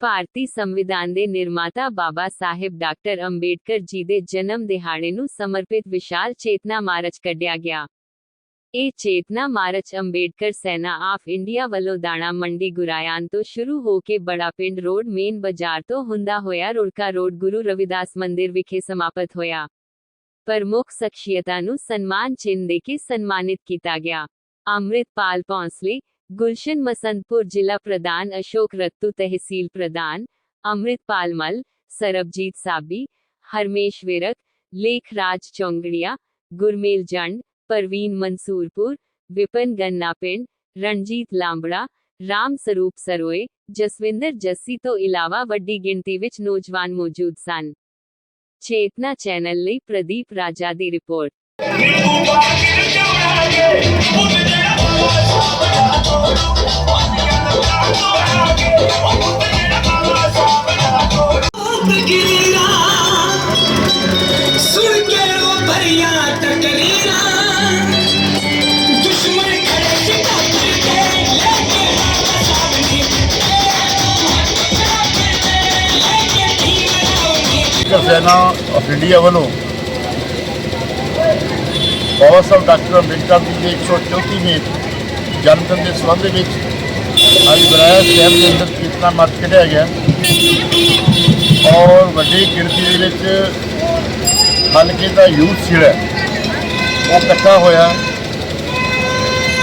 ਭਾਰਤੀ ਸੰਵਿਧਾਨ ਦੇ ਨਿਰਮਾਤਾ ਬਾਬਾ ਸਾਹਿਬ ਡਾਕਟਰ ਅੰਬੇਡਕਰ ਜੀ ਦੇ ਜਨਮ ਦਿਹਾੜੇ ਨੂੰ ਸਮਰਪਿਤ ਵਿਸ਼ਾਲ ਚੇਤਨਾ ਮਾਰਚ ਕੱਢਿਆ ਗਿਆ। ਇਹ ਚੇਤਨਾ march Ambedkar Sena of India ਵੱਲੋਂ ਦਾਣਾ ਮੰਡੀ ਗੁਰਾਇਆਂ ਤੋਂ ਸ਼ੁਰੂ ਹੋ ਕੇ ਬੜਾ ਪਿੰਡ ਰੋਡ ਮੇਨ ਬਾਜ਼ਾਰ ਤੋਂ ਹੁੰਦਾ ਹੋਇਆ ਰੁੜਕਾ ਰੋਡ ਗੁਰੂ ਰਵਿਦਾਸ ਮੰਦਿਰ ਵਿਖੇ ਸਮਾਪਤ ਹੋਇਆ। ਪ੍ਰਮੁੱਖ ਸ਼ਖਸੀਅਤਾਂ ਨੂੰ ਸਨਮਾਨ ਚਿੰਨ੍ਹ ਦੇ ਕੇ ਸਨਮਾਨਿਤ ਕੀਤਾ ਗਿਆ। ਅੰਮ੍ਰਿਤਪਾਲ ਪੌਂਸਲੇ ਗੁਲਸ਼ਨ ਮਸੰਦਪੁਰ ਜ਼ਿਲ੍ਹਾ ਪ੍ਰਧਾਨ ਅਸ਼ੋਕ ਰੱਤੂ ਤਹਿਸੀਲ ਪ੍ਰਧਾਨ ਅੰਮ੍ਰਿਤਪਾਲ ਮਲ ਸਰਬਜੀਤ ਸਾਬੀ ਹਰਮੇਸ਼ ਵਿਰਕ ਲੇਖ ਰਾਜ ਚੌਂਗੜੀਆ ਗੁਰਮੇਲ ਜੰਡ ਪ੍ਰਵੀਨ ਮਨਸੂਰਪੁਰ ਵਿਪਨ ਗੰਨਾ ਪਿੰਡ ਰਣਜੀਤ ਲਾਂਬੜਾ ਰਾਮ ਸਰੂਪ ਸਰੋਏ ਜਸਵਿੰਦਰ ਜੱਸੀ ਤੋਂ ਇਲਾਵਾ ਵੱਡੀ ਗਿਣਤੀ ਵਿੱਚ ਨੌਜਵਾਨ ਮੌਜੂਦ ਸਨ ਚੇਤਨਾ ਚੈਨਲ ਲਈ ਪ੍ਰਦੀਪ ਰਾਜਾ ਦੀ report Ambedkar Sena of India ਵੱਲੋਂ ਬਾਬਾ ਸਾਹਿਬ ਡਾਕਟਰ ਅੰਬੇਡਕਰ ਜੀ ਦੇ 134ਵੇਂ ਜਨਮ ਦਿਨ ਦੇ ਸੰਬੰਧ ਵਿੱਚ ਅੱਜ ਬਰਾਇਆ ਸ਼ਹਿਰ ਦੇ ਅੰਦਰ ਕੀਰਤਨਾ ਮਾਰਚ ਕੱਢਿਆ ਗਿਆ। ਔਰ ਵੱਡੀ ਗਿਣਤੀ ਦੇ ਵਿੱਚ ਹਲਕੇ ਦਾ ਯੂਥ ਜਿਹੜਾ ਉਹ ਇਕੱਠਾ ਹੋਇਆ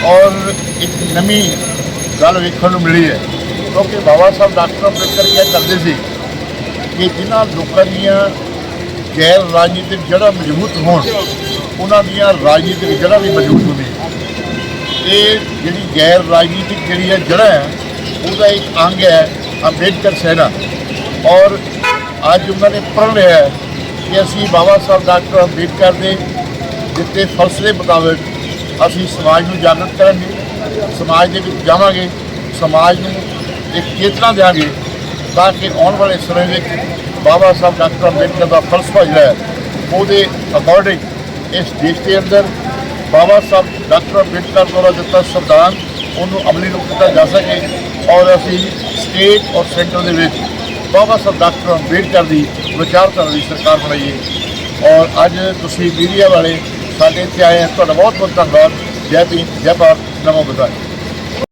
ਔਰ ਇੱਕ ਨਵੀਂ ਗੱਲ ਵੇਖਣ ਨੂੰ ਮਿਲੀ ਹੈ। ਕਿਉਂਕਿ ਬਾਬਾ ਸਾਹਿਬ ਡਾਕਟਰ ਅੰਬੇਦਕਰ ਕੀ ਕਰਦੇ ਸੀ ਕਿ ਜਿਨ੍ਹਾਂ ਲੋਕਾਂ ਦੀਆਂ ਗੈਰ ਰਾਜਨੀਤਿਕ ਜੜ੍ਹਾਂ ਮਜ਼ਬੂਤ ਹੋਣ, ਉਹਨਾਂ ਦੀਆਂ ਰਾਜਨੀਤਿਕ ਜੜ੍ਹਾਂ ਵੀ ਮਜ਼ਬੂਤ ਹੁੰਦੀਆਂ ਇਹ ਜਿਹੜੀ ਗੈਰ ਰਾਜਨੀਤਿਕ ਜਿਹੜੀ ਹੈ ਜੜ੍ਹਾਂ ਹੈ, ਉਹਦਾ ਇੱਕ ਅੰਗ ਹੈ ਅੰਬੇਡਕਰ ਸੈਨਾ। ਔਰ ਅੱਜ ਉਹਨਾਂ ਨੇ ਪ੍ਰਣ ਲਿਆ ਹੈ ਕਿ ਅਸੀਂ ਬਾਬਾ ਸਾਹਿਬ ਡਾਕਟਰ ਅੰਬੇਡਕਰ ਦੇ ਦਿੱਤੇ ਫਲਸਫੇ ਮੁਤਾਬਕ ਅਸੀਂ ਸਮਾਜ ਨੂੰ ਜਾਗਰਤ ਕਰਾਂਗੇ, ਸਮਾਜ ਦੇ ਵਿੱਚ ਜਾਵਾਂਗੇ, ਸਮਾਜ ਨੂੰ ਇੱਕ ਚੇਤਨਾ ਦੇਵਾਂਗੇ ਤਾਂ ਕਿ ਆਉਣ ਵਾਲੇ ਸਮੇਂ ਵਿੱਚ ਬਾਬਾ ਸਾਹਿਬ ਡਾਕਟਰ ਅੰਬੇਡਕਰ ਦਾ ਫਲਸਫਾ ਜਿਹੜਾ ਹੈ, ਉਹਦੇ ਅਕੋਰਡਿੰਗ ਇਸ ਦੇਸ਼ ਦੇ ਅੰਦਰ ਬਾਬਾ ਸਾਹਿਬ ਡਾਕਟਰ ਅੰਬੇਡਕਰ ਦੁਆਰਾ ਦਿੱਤਾ ਸੰਵਿਧਾਨ, ਉਹਨੂੰ ਅਮਲੀ ਰੂਪ ਦਿੱਤਾ ਜਾ ਸਕੇ ਔਰ ਅਸੀਂ ਸਟੇਟ ਔਰ ਸੈਂਟਰ ਦੇ ਵਿੱਚ ਬਾਬਾ ਸਾਹਿਬ ਡਾਕਟਰ ਅੰਬੇਡਕਰ ਦੀ ਵਿਚਾਰਧਾਰਾ ਦੀ ਸਰਕਾਰ ਬਣਾਈਏ। ਔਰ ਅੱਜ ਤੁਸੀਂ ਮੀਡੀਆ ਵਾਲੇ ਸਾਡੇ ਇੱਥੇ ਆਏ ਹੈ ਤੁਹਾਡਾ ਬਹੁਤ ਬਹੁਤ ਧੰਨਵਾਦ। ਜੈ ਭੀਮ, ਜੈ ਭਾਰਤ, ਨਮੋ ਬੁੱਧਾਏ